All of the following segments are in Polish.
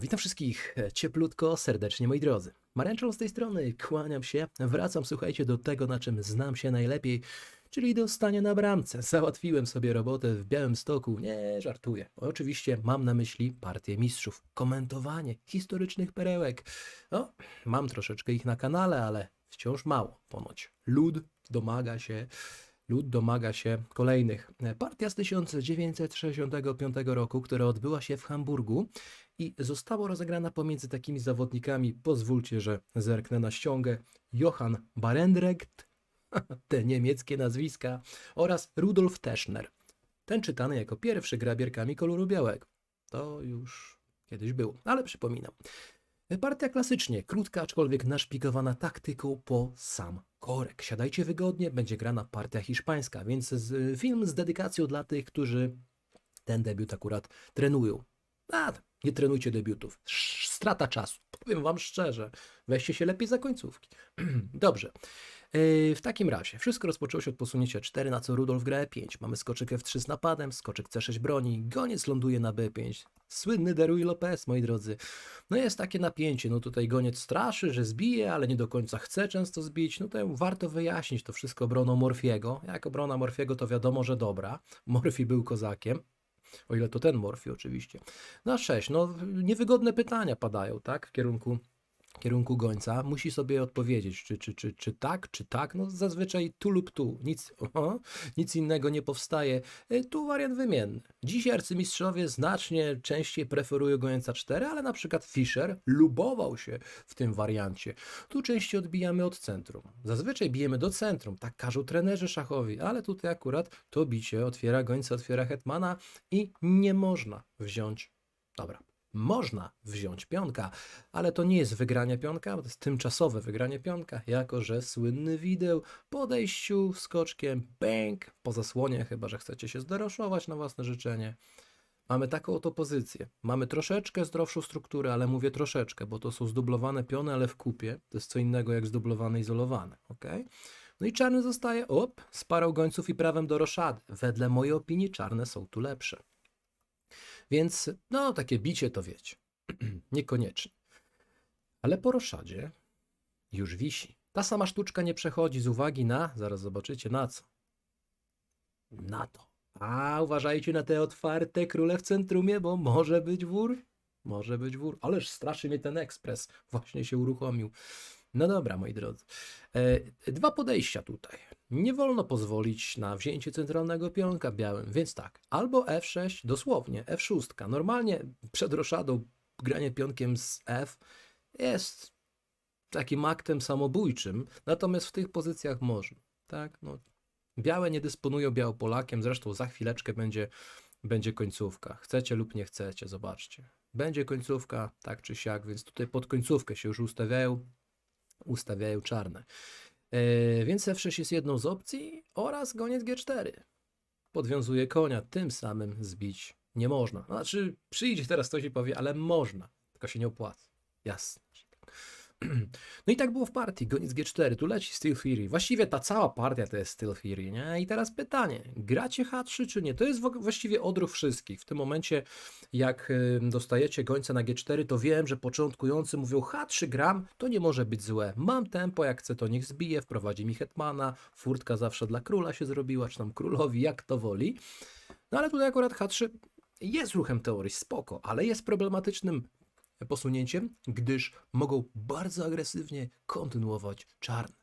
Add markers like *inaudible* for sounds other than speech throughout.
Witam wszystkich e, cieplutko, serdecznie moi drodzy. Maręczą z tej strony, kłaniam się, wracam słuchajcie do tego na czym znam się najlepiej, czyli do stania na bramce. Załatwiłem sobie robotę w Białym Stoku, nie żartuję. Oczywiście mam na myśli partię mistrzów, komentowanie historycznych perełek. No, mam troszeczkę ich na kanale, ale wciąż mało ponoć. Lud domaga się Lud domaga się kolejnych. Partia z 1965 roku, która odbyła się w Hamburgu i została rozegrana pomiędzy takimi zawodnikami, pozwólcie, że zerknę na ściągę, Johann Barendrecht, *laughs* te niemieckie nazwiska, oraz Rudolf Teschner. Ten czytany jako pierwszy gra bierkami koloru białego. To już kiedyś było, ale przypominam. Partia klasycznie, krótka, aczkolwiek naszpikowana taktyką po sam korek. Siadajcie wygodnie, będzie grana partia hiszpańska, więc z, film z dedykacją dla tych, którzy ten debiut akurat trenują. A, nie trenujcie debiutów. Strata czasu. Powiem wam szczerze. Weźcie się lepiej za końcówki. *clears throat* Dobrze. Yy, W takim razie, wszystko rozpoczęło się od posunięcia 4, na co Rudolf gra E5. Mamy skoczek F3 z napadem, skoczek C6 broni, goniec ląduje na B5. Słynny Derui Lopez, moi drodzy. No jest takie napięcie, no tutaj goniec straszy, że zbije, ale nie do końca chce często zbić. No to warto wyjaśnić to wszystko obroną Morfiego. Jak obrona Morfiego to wiadomo, że dobra. Morfi był kozakiem. O ile to ten Morfi oczywiście. Na 6, no niewygodne pytania padają, tak, w kierunku kierunku gońca, musi sobie odpowiedzieć, czy, czy, czy, czy tak, czy tak. No zazwyczaj tu lub tu, nic, *laughs* nic innego nie powstaje. Y, Tu wariant wymienny. Dzisiaj arcymistrzowie znacznie częściej preferują gońca 4, ale na przykład Fischer lubował się w tym wariancie. Tu częściej odbijamy od centrum. Zazwyczaj bijemy do centrum, tak każą trenerzy szachowi, ale tutaj akurat to bicie otwiera gońca, otwiera hetmana i nie można wziąć, dobra, można wziąć pionka, ale to nie jest wygranie pionka, to jest tymczasowe wygranie pionka, jako że słynny wideł po odejściu skoczkiem, bang, po zasłonie, chyba że chcecie się zdoroszować na własne życzenie. Mamy taką oto pozycję. Mamy troszeczkę zdrowszą strukturę, ale mówię troszeczkę, bo to są zdublowane piony, ale w kupie. To jest co innego jak zdublowane izolowane, ok? No i czarny zostaje, op, z parą gońców i prawem do roszady. Wedle mojej opinii czarne są tu lepsze. Więc, no, takie bicie to wiecie. *clears throat* Niekoniecznie. Ale po roszadzie już wisi. Ta sama sztuczka nie przechodzi z uwagi na, zaraz zobaczycie na co. Na to. A uważajcie na te otwarte króle w centrumie, bo może być wór. Może być wór. Ależ straszy mnie ten ekspres. Właśnie się uruchomił. No dobra, moi drodzy. E, dwa podejścia tutaj. Nie wolno pozwolić na wzięcie centralnego pionka białym, więc tak, albo F6, dosłownie F6. Normalnie przed roszadą granie pionkiem z F jest takim aktem samobójczym, natomiast w tych pozycjach można. Tak? No, białe nie dysponują białopolakiem, zresztą za chwileczkę będzie, będzie końcówka. Chcecie lub nie chcecie, zobaczcie. Będzie końcówka, tak czy siak, więc tutaj pod końcówkę się już ustawiają, ustawiają czarne. E, więc F6 jest jedną z opcji oraz goniec G4. Podwiązuje konia, tym samym zbić nie można. Znaczy, przyjdzie teraz ktoś i powie, ale można, tylko się nie opłaca. Jasne. *clears throat* No i tak było w partii, goniec G4, tu leci Steel Fury. Właściwie ta cała partia to jest Steel Fury, nie? I teraz pytanie, gracie H3 czy nie? To jest właściwie odruch wszystkich. W tym momencie, jak dostajecie gońca na G4, to wiem, że początkujący mówią H3 gram, to nie może być złe. Mam tempo, jak chcę to niech zbije, wprowadzi mi hetmana, furtka zawsze dla króla się zrobiła, czy tam królowi, jak to woli. No ale tutaj akurat H3 jest ruchem teorii, spoko, ale jest problematycznym posunięciem, gdyż mogą bardzo agresywnie kontynuować czarne.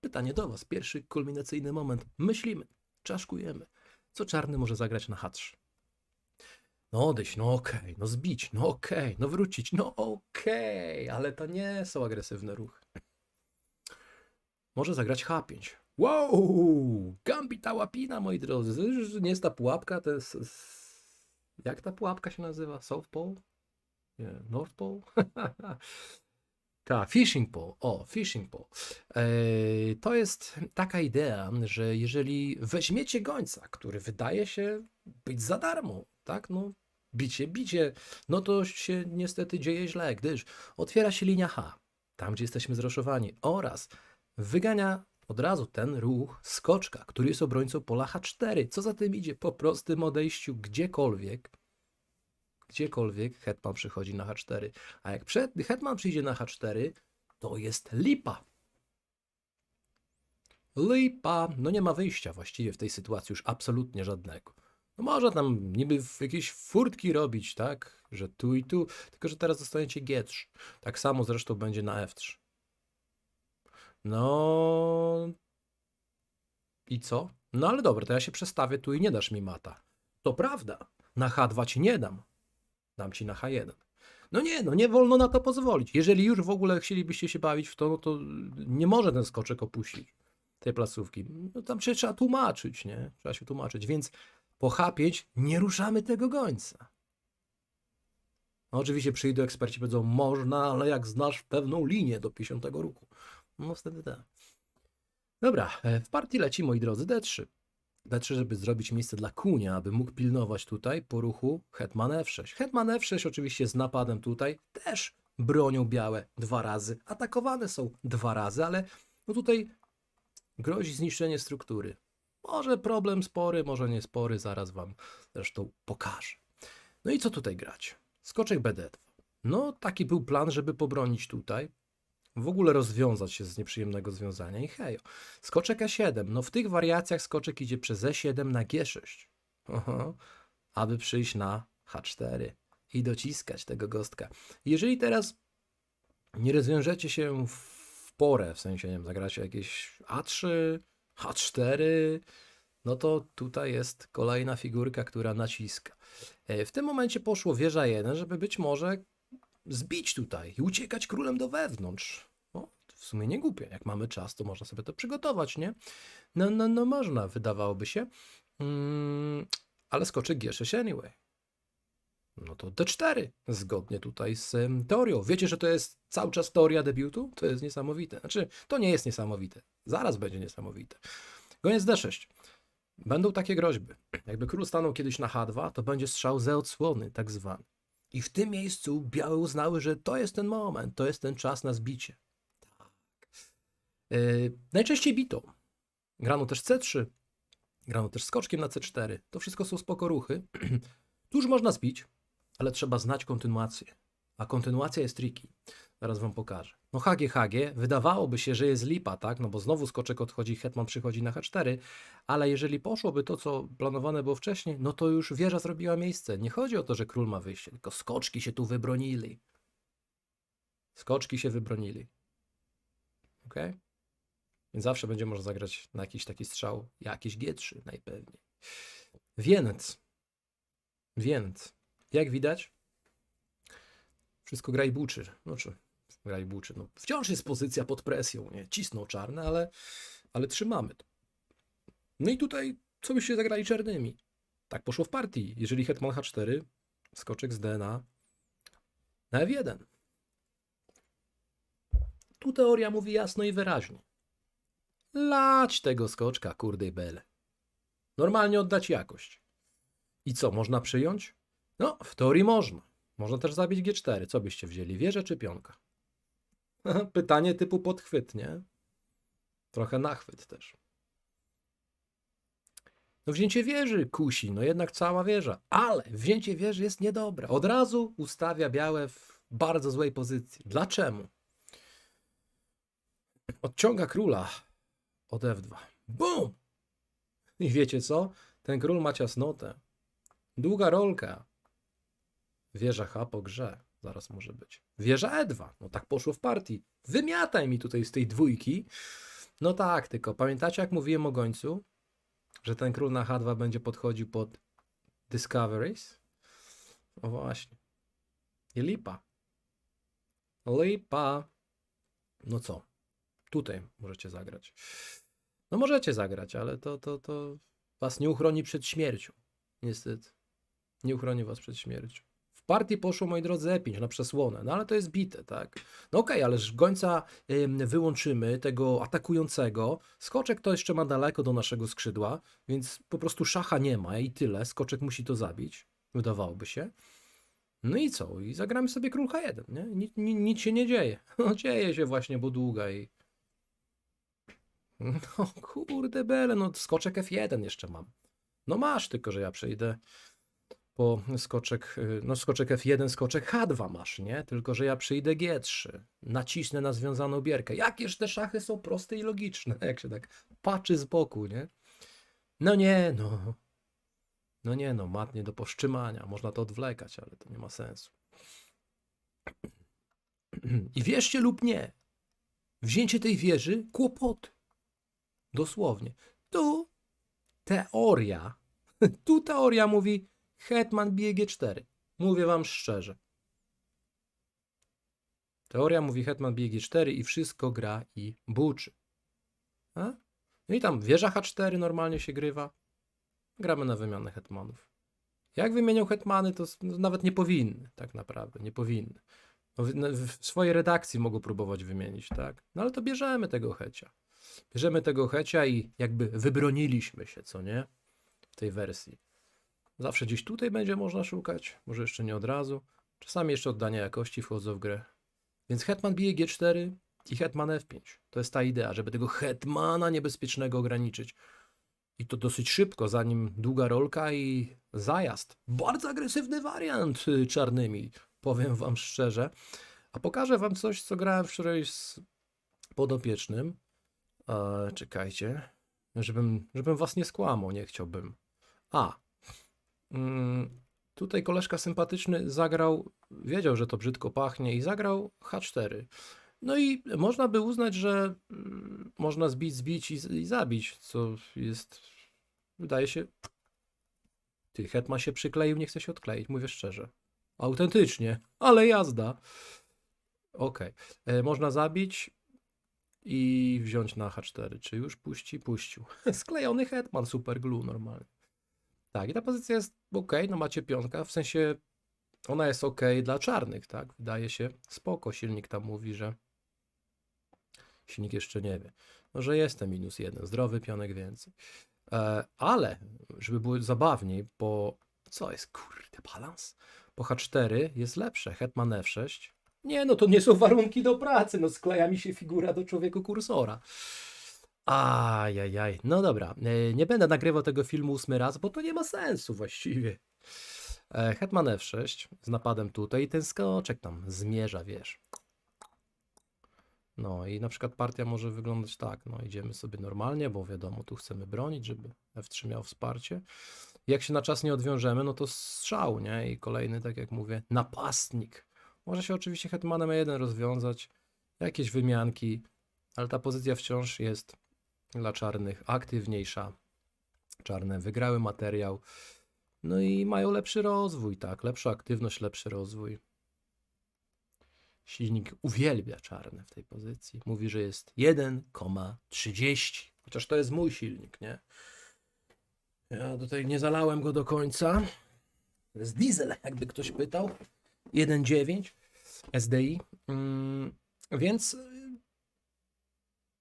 Pytanie do Was, pierwszy kulminacyjny moment. Myślimy, czaszkujemy. Co czarny może zagrać na H3? No odejść, no okej, no zbić, no okej, no wrócić, no okej, ale to nie są agresywne ruchy. Może zagrać H5. Wow! Gambita łapina, moi drodzy. Nie jest ta pułapka, to jest... Jak ta pułapka się nazywa? South Pole? Nie, North Pole? *laughs* Tak, fishing pole. O, fishing pole. Eee, to jest taka idea, że jeżeli weźmiecie gońca, który wydaje się być za darmo, tak, no, bicie, bicie, no to się niestety dzieje źle, gdyż otwiera się linia H, tam gdzie jesteśmy zroszowani, oraz wygania od razu ten ruch skoczka, który jest obrońcą pola H4. Co za tym idzie? Po prostym odejściu gdziekolwiek gdziekolwiek hetman przychodzi na H4. A jak przed, hetman przyjdzie na H4, to jest lipa. Lipa. No nie ma wyjścia właściwie w tej sytuacji już absolutnie żadnego. No może tam niby jakieś furtki robić, tak? Że tu i tu, tylko że teraz dostaniecie G3. Tak samo zresztą będzie na F3. No. I co? No ale dobra, to ja się przestawię tu i nie dasz mi mata. To prawda. Na H2 ci nie dam. Dam ci na H1. No nie, no nie wolno na to pozwolić. Jeżeli już w ogóle chcielibyście się bawić w to, no to nie może ten skoczek opuścić tej placówki. No tam się trzeba tłumaczyć, nie? Trzeba się tłumaczyć. Więc po H5 nie ruszamy tego gońca. No oczywiście przyjdą eksperci powiedzą, można, ale jak znasz pewną linię do 50 ruchu. No wtedy tak. Dobra, e, w partii leci, moi drodzy, D3. D3, żeby zrobić miejsce dla kunia, aby mógł pilnować tutaj po ruchu Hetman F6. Hetman F6 oczywiście z napadem tutaj też bronią białe dwa razy. Atakowane są dwa razy, ale no tutaj grozi zniszczenie struktury. Może problem spory, może nie spory, zaraz wam zresztą pokażę. No i co tutaj grać? Skoczek BD2. No taki był plan, żeby pobronić tutaj. W ogóle rozwiązać się z nieprzyjemnego związania i hejo. Skoczek E7. No w tych wariacjach skoczek idzie przez E7 na G6. Oho, aby przyjść na H4 i dociskać tego gostka. Jeżeli teraz nie rozwiążecie się w porę, w sensie, nie wiem, zagracie jakieś A3, H4, no to tutaj jest kolejna figurka, która naciska. E, W tym momencie poszło wieża 1, żeby być może zbić tutaj i uciekać królem do wewnątrz. O, w sumie nie głupie. Jak mamy czas, to można sobie to przygotować, nie? No, no, no można, wydawałoby się. Mm, ale skoczy G6 anyway. No to D4, zgodnie tutaj z em, teorią. Wiecie, że to jest cały czas teoria debiutu? To jest niesamowite. Znaczy, to nie jest niesamowite. Zaraz będzie niesamowite. Goniec D6. Będą takie groźby. Jakby król stanął kiedyś na H2, to będzie strzał ze odsłony, tak zwany. I w tym miejscu białe uznały, że to jest ten moment, to jest ten czas na zbicie. Tak. Yy, najczęściej bitą. Grano też C3, grano też skoczkiem na C4. To wszystko są spoko ruchy. *clears throat* tu już można zbić, ale trzeba znać kontynuację. A kontynuacja jest tricky. Zaraz wam pokażę. No HG, HG, wydawałoby się, że jest lipa, tak? No bo znowu skoczek odchodzi, hetman przychodzi na H4, ale jeżeli poszłoby to, co planowane było wcześniej, no to już wieża zrobiła miejsce. Nie chodzi o to, że król ma wyjście, tylko skoczki się tu wybronili. Skoczki się wybronili. Ok? Więc zawsze będzie można zagrać na jakiś taki strzał, jakiś G3 najpewniej. Więc, więc, jak widać, wszystko gra i buczy. No czy gra i buczy. No, wciąż jest pozycja pod presją, nie? Cisną czarne, ale, ale trzymamy to. No i tutaj, co byście zagrali czarnymi? Tak poszło w partii. Jeżeli hetman H4, skoczek z DNA na F1. Tu teoria mówi jasno i wyraźnie. Lać tego skoczka, kurde i bele. Normalnie oddać jakość. I co, można przyjąć? No, w teorii można. Można też zabić G4. Co byście wzięli, wieżę czy pionka? *laughs* Pytanie typu podchwyt, nie? Trochę nachwyt też. No wzięcie wieży kusi, no jednak cała wieża. Ale wzięcie wieży jest niedobre. Od razu ustawia białe w bardzo złej pozycji. Dlaczego? Odciąga króla od F2. Bum! I wiecie co? Ten król ma ciasnotę. Długa rolka. Wieża H po grze. Zaraz może być. Wieża E2. No tak poszło w partii. Wymiataj mi tutaj z tej dwójki. No tak, tylko pamiętacie jak mówiłem o gońcu? Że ten król na H2 będzie podchodził pod Discoveries? O właśnie. I lipa. Lipa. No co? Tutaj możecie zagrać. No możecie zagrać, ale to, to, to was nie uchroni przed śmiercią. Niestety. Nie uchroni was przed śmiercią. Partii poszło, moi drodzy, E5 na przesłonę, no ale to jest bite, tak? No okej, ależ gońca ym, wyłączymy, tego atakującego. Skoczek to jeszcze ma daleko do naszego skrzydła, więc po prostu szacha nie ma i tyle. Skoczek musi to zabić, wydawałoby się. No i co? I zagramy sobie król H1, nie? Nic, nic, nic się nie dzieje. *laughs* No dzieje się właśnie, bo długa i... *laughs* No kurde bele, no skoczek F1 jeszcze mam. No masz, tylko że ja przejdę po skoczek, y, no skoczek F1, skoczek H2 masz, nie? Tylko, że ja przyjdę G3, nacisnę na związaną bierkę. Jakież te szachy są proste i logiczne, *laughs* jak się tak patrzy z boku, nie? No nie, no. No nie, no, mat nie do powstrzymania. Można to odwlekać, ale to nie ma sensu. *clears throat* I wierzcie lub nie, wzięcie tej wieży kłopoty. Dosłownie. Tu teoria, *laughs* tu teoria mówi Hetman bije G4. Mówię wam szczerze. Teoria mówi Hetman bije G4 i wszystko gra i buczy. A? No i tam wieża H4 normalnie się grywa. Gramy na wymianę hetmanów. Jak wymienią hetmany, to no, nawet nie powinny, tak naprawdę, nie powinny. No, w swojej redakcji mogą próbować wymienić, tak? No ale to bierzemy tego hecia. Bierzemy tego hecia i jakby wybroniliśmy się, co nie? W tej wersji. Zawsze gdzieś tutaj będzie można szukać, może jeszcze nie od razu. Czasami jeszcze oddania jakości wchodzą w grę. Więc hetman bije G4 i hetman F5. To jest ta idea, żeby tego hetmana niebezpiecznego ograniczyć. I to dosyć szybko, zanim długa rolka i zajazd. Bardzo agresywny wariant y, czarnymi, powiem wam szczerze. A pokażę wam coś, co grałem wczoraj z podopiecznym. E, czekajcie, żebym, żebym was nie skłamał, nie chciałbym. A, tutaj koleżka sympatyczny zagrał, wiedział, że to brzydko pachnie i zagrał H4. No i można by uznać, że mm, można zbić, zbić i, i zabić, co jest, wydaje się... Ty, Hetman się przykleił, nie chce się odkleić, mówię szczerze. Autentycznie, ale jazda. Okej, e, można zabić i wziąć na H4. Czy już puści? Puścił. *laughs* Sklejony Hetman, super glue normalnie. Tak, i ta pozycja jest ok, no macie piątka, w sensie ona jest ok dla czarnych, tak? Wydaje się spoko. Silnik tam mówi, że silnik jeszcze nie wie. No, że jestem minus jeden, zdrowy pionek więcej. E, ale, żeby było zabawniej, bo co jest, kurde, balans? Po H4 jest lepsze, hetman F6. Nie, no to nie są warunki do pracy, no skleja mi się figura do człowieku kursora. Ajajaj, no dobra, e, nie będę nagrywał tego filmu ósmy raz, bo to nie ma sensu właściwie. E, Hetman F6 z napadem tutaj i ten skoczek tam zmierza, wiesz. No i na przykład partia może wyglądać tak, no idziemy sobie normalnie, bo wiadomo, tu chcemy bronić, żeby F3 miał wsparcie. Jak się na czas nie odwiążemy, no to strzał, nie? I kolejny, tak jak mówię, napastnik. Może się oczywiście hetmanem E1 rozwiązać, jakieś wymianki, ale ta pozycja wciąż jest dla czarnych aktywniejsza. Czarne wygrały materiał, no i mają lepszy rozwój, tak, lepsza aktywność, lepszy rozwój. Silnik uwielbia czarne w tej pozycji. Mówi, że jest 1,30. Chociaż to jest mój silnik, nie? Ja tutaj nie zalałem go do końca. To jest diesel, jakby ktoś pytał. 1,9 SDI. Mm, więc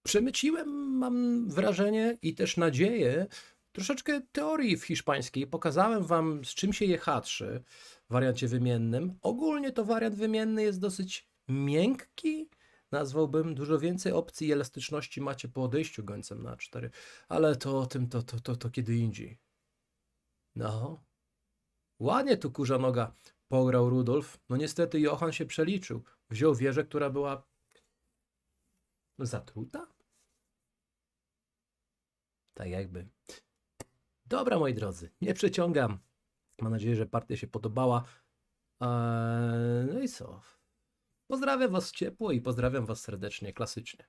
przemyciłem, mam wrażenie i też nadzieję, troszeczkę teorii w hiszpańskiej. Pokazałem wam, z czym się je H3 w wariancie wymiennym. Ogólnie to wariant wymienny jest dosyć miękki. Nazwałbym dużo więcej opcji i elastyczności macie po odejściu gońcem na 4, ale to o tym to, to, to, to kiedy indziej. No. Ładnie tu kurza noga pograł Rudolf. No niestety Johan się przeliczył. Wziął wieżę, która była zatruta? Tak jakby. Dobra, moi drodzy, nie przeciągam. Mam nadzieję, że partia się podobała. Eee, no i co? Pozdrawiam Was ciepło i pozdrawiam Was serdecznie, klasycznie.